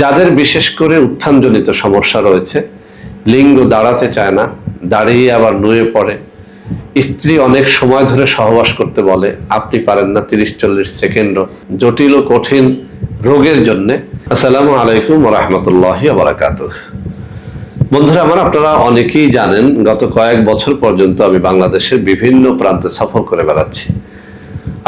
যাদের বিশেষ করে উত্থানজনিত সমস্যা রয়েছে, লিঙ্গ দাঁড়াতে চায় না, দাঁড়িয়ে আবার নুয়ে পড়ে। স্ত্রী অনেক সময় ধরে সহবাস করতে বলে, আপনি পারেন না তিরিশ, চল্লিশ সেকেন্ডও। জটিল ও কঠিন রোগের জন্য। আসসালামু আলাইকুম রহমতুল্লাহ বারাকাত বন্ধুরা, আমার আপনারা অনেকেই জানেন, গত কয়েক বছর পর্যন্ত আমি বাংলাদেশের বিভিন্ন প্রান্তে সফর করে বেড়াচ্ছি।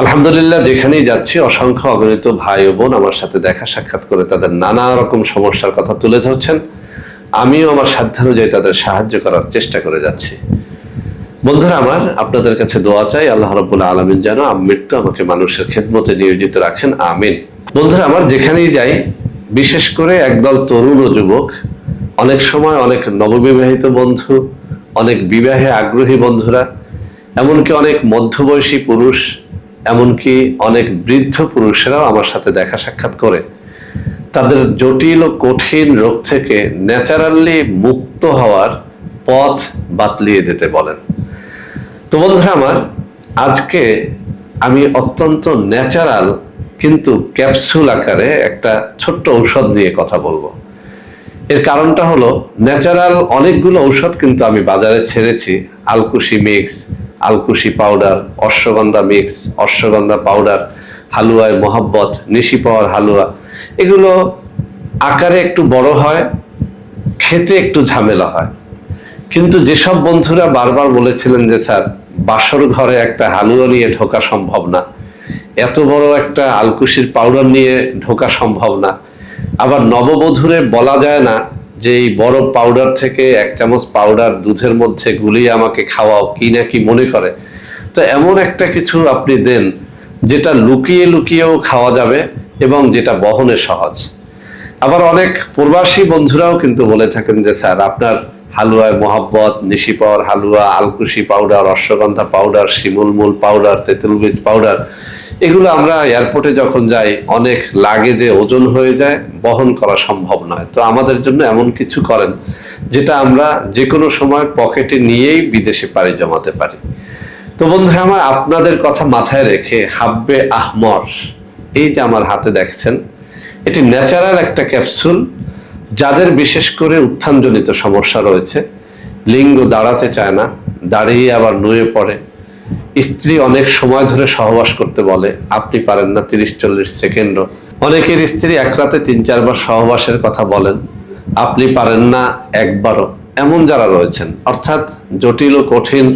আলহামদুলিল্লাহ, যেখানেই যাচ্ছি, অসংখ্য অগণিত ভাই ও বোন আমার সাথে দেখা সাক্ষাৎ করে তাদের নানা রকম সমস্যার কথা তুলে ধরছেন। আমিও আমার সাধ্যানুযায়ী তাদের সাহায্য করার চেষ্টা করে যাচ্ছি। বন্ধুরা আমার, আপনাদের কাছে দোয়া চাই, আল্লাহ রব্বুল আলমিন যেন মৃত্যু আমাকে মানুষের খেদমতে নিয়োজিত রাখেন, আমিন। বন্ধুরা আমার, যেখানেই যাই, বিশেষ করে একদল তরুণ ও যুবক, অনেক সময় অনেক নববিবাহিত বন্ধু, অনেক বিবাহে আগ্রহী বন্ধুরা, এমনকি অনেক মধ্যবয়সী পুরুষ এমনকি অনেক বৃদ্ধ পুরুষেরাও আমার সাথে দেখা সাক্ষাৎ করে। তাদের জটিল ও কঠিন রোগ থেকে ন্যাচারালি মুক্ত হওয়ার পথ বাতলিয়ে দিতে বলেন। তো বন্ধুরা আমার, আজকে আমি অত্যন্ত ন্যাচারাল কিন্তু ক্যাপসুল আকারে একটা ছোট্ট ঔষধ নিয়ে কথা বলব। এর কারণটা হলো, ন্যাচারাল অনেকগুলো ঔষধ কিন্তু আমি বাজারে ছেড়েছি আলকুশি mix আলকুশি powder, ashwagandha mix, ashwagandha powder, হালুয়ায় মোহাব্বত, নিশি পাওয়ার হালুয়া। এগুলো আকারে একটু বড় হয়, খেতে একটু ঝামেলা হয়। কিন্তু যেসব বন্ধুরা বারবার বলেছিলেন যে, স্যার, বাসর ঘরে একটা হালুয়া নিয়ে ঢোকা সম্ভব না। এত বড় একটা আলকুশির পাউডার নিয়ে ঢোকা সম্ভব না। আবার নববধূরে বলা যায় না যে এই বড় পাউডার থেকে এক চামচ পাউডার দুধের মধ্যে গুলিয়ে আমাকে খাওয়াও কি না কি মনে করে? তো এমন একটা কিছু আপনি দেন, যেটা লুকিয়ে লুকিয়েও খাওয়া যাবে এবং যেটা বহনে সহজ। আবার অনেক প্রবাসী বন্ধুরাও কিন্তু বলে থাকেন যে, স্যার, আপনার হালুয়ায় মোহাব্বত নিশি পাওয়ার হালুয়া, আলকুশি পাউডার অশ্বগন্ধা পাউডার শিমুলমুল পাউডার তেঁতুল বীজ পাউডার এগুলো আমরা এয়ারপোর্টে যখন যাই, অনেক লাগে যে ওজন হয়ে যায়, বহন করা সম্ভব নয়। তো আমাদের জন্য এমন কিছু করেন, যেটা আমরা যে কোনো সময় পকেটে নিয়েই বিদেশে পাড়ি জমাতে পারি। তো বন্ধুরা, আমার আপনাদের কথা মাথায় রেখে হাব্বে আহমর, এই যে আমার হাতে দেখছেন, এটি ন্যাচারাল একটা ক্যাপসুল যাদের বিশেষ করে উত্থানজনিত সমস্যা রয়েছে। লিঙ্গ দাঁড়াতে চায় না, দাঁড়িয়ে আবার নুয়ে পড়ে। স্ত্রী অনেক সময় ধরে সহবাস করতে বলে, আপনি পারেন না তিরিশ, চল্লিশ সেকেন্ডও। অনেকের স্ত্রী এক রাতে তিন, চারবার সহবাসের কথা বলেন, আপনি পারেন না একবারও। এমন যারা রয়েছেন, অর্থাৎ জটিল ও কঠিন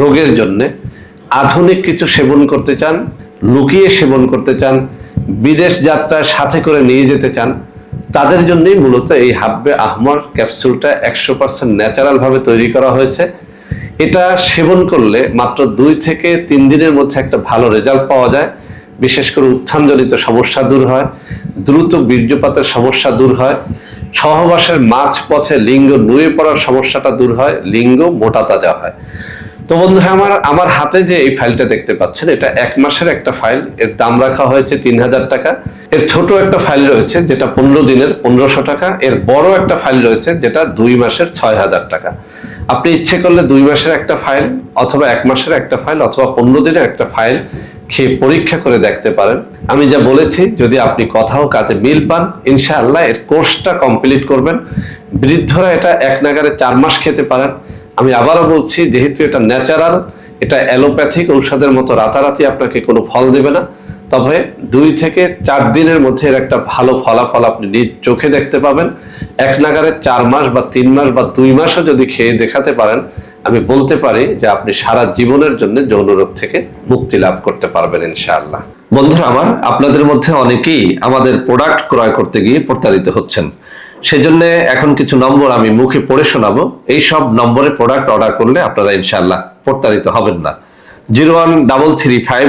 রোগের জন্য আধুনিক কিছু সেবন করতে চান, লুকিয়ে সেবন করতে চান, বিদেশ যাত্রায় সাথে করে নিয়ে যেতে চান, তাদের জন্যই মূলত এই হাব্বে আহমর ক্যাপসুলটা একশো পার্সেন্ট ন্যাচারালভাবে তৈরি করা হয়েছে। এটা সেবন করলে মাত্র দুই থেকে তিন দিনের মধ্যে একটা ভালো রেজাল্ট পাওয়া যায়। বিশেষ করে উত্থানজনিত সমস্যা দূর হয়, দ্রুত বীর্যপাতের সমস্যা দূর হয়, সহবাসের মাঝ পথে লিঙ্গ নুয়ে পড়ার সমস্যাটা দূর হয়, লিঙ্গ মোটা তাজা হয়। তো বন্ধুরা, আমার আমার হাতে যে এই ফাইলটা দেখতে পাচ্ছেন, এটা এক মাসের একটা ফাইল, এর দাম রাখা হয়েছে তিন হাজার টাকা। এর ছোট একটা ফাইল রয়েছে, যেটা পনেরো দিনের পনেরোশো টাকা, এর বড় একটা ফাইল রয়েছে, যেটা দুই মাসের ছয় হাজার টাকা। আপনি ইচ্ছে করলে দুই মাসের একটা ফাইল অথবা এক মাসের একটা ফাইল অথবা পনেরো দিনের একটা ফাইল খেয়ে পরীক্ষা করে দেখতে পারেন। আমি যা বলেছি, যদি আপনি কথাও কাজে মিল পান, ইনশাআল্লাহ এর কোর্সটা কমপ্লিট করবেন। বৃদ্ধরা এটা এক নাগারে চার মাস খেতে পারেন। আমি আবারও বলছি, যেহেতু এটা ন্যাচারাল এটা অ্যালোপ্যাথিক ঔষধের মতো রাতারাতি আপনাকে কোনো ফল দেবে না। তবে দুই থেকে চার দিনের মধ্যে এর একটা ভালো ফলাফল আপনি নিজ চোখে দেখতে পাবেন। এক নাগারে চার মাস বা তিন মাস বা দুই মাসও যদি খেয়ে দেখাতে পারেন, আমি বলতে পারি যে আপনি সারা জীবনের জন্য যৌন রোগ থেকে মুক্তি লাভ করতে পারবেন ইনশাআল্লাহ। বন্ধুরা আমার, আপনাদের মধ্যে অনেকেই আমাদের প্রোডাক্ট ক্রয় করতে গিয়ে প্রতারিত হচ্ছেন। সেজন্য এখন কিছু নম্বর আমি মুখে পড়ে শোনাবো। এই সব নম্বরে প্রোডাক্ট অর্ডার করলে আপনারা ইনশাআল্লাহ প্রতারিত হবেন না। Zero one double three five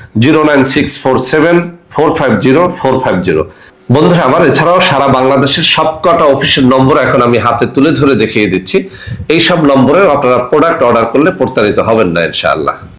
zero nine six four seven four five zero four five zero. বন্ধুরা আমার এছাড়াও সারা বাংলাদেশের সবকটা অফিসের নম্বর এখন আমি হাতে তুলে ধরে দেখিয়ে দিচ্ছি। এই সব নম্বরে আপনারা প্রোডাক্ট অর্ডার করলে প্রতারিত হবেন না, ইনশাআল্লাহ।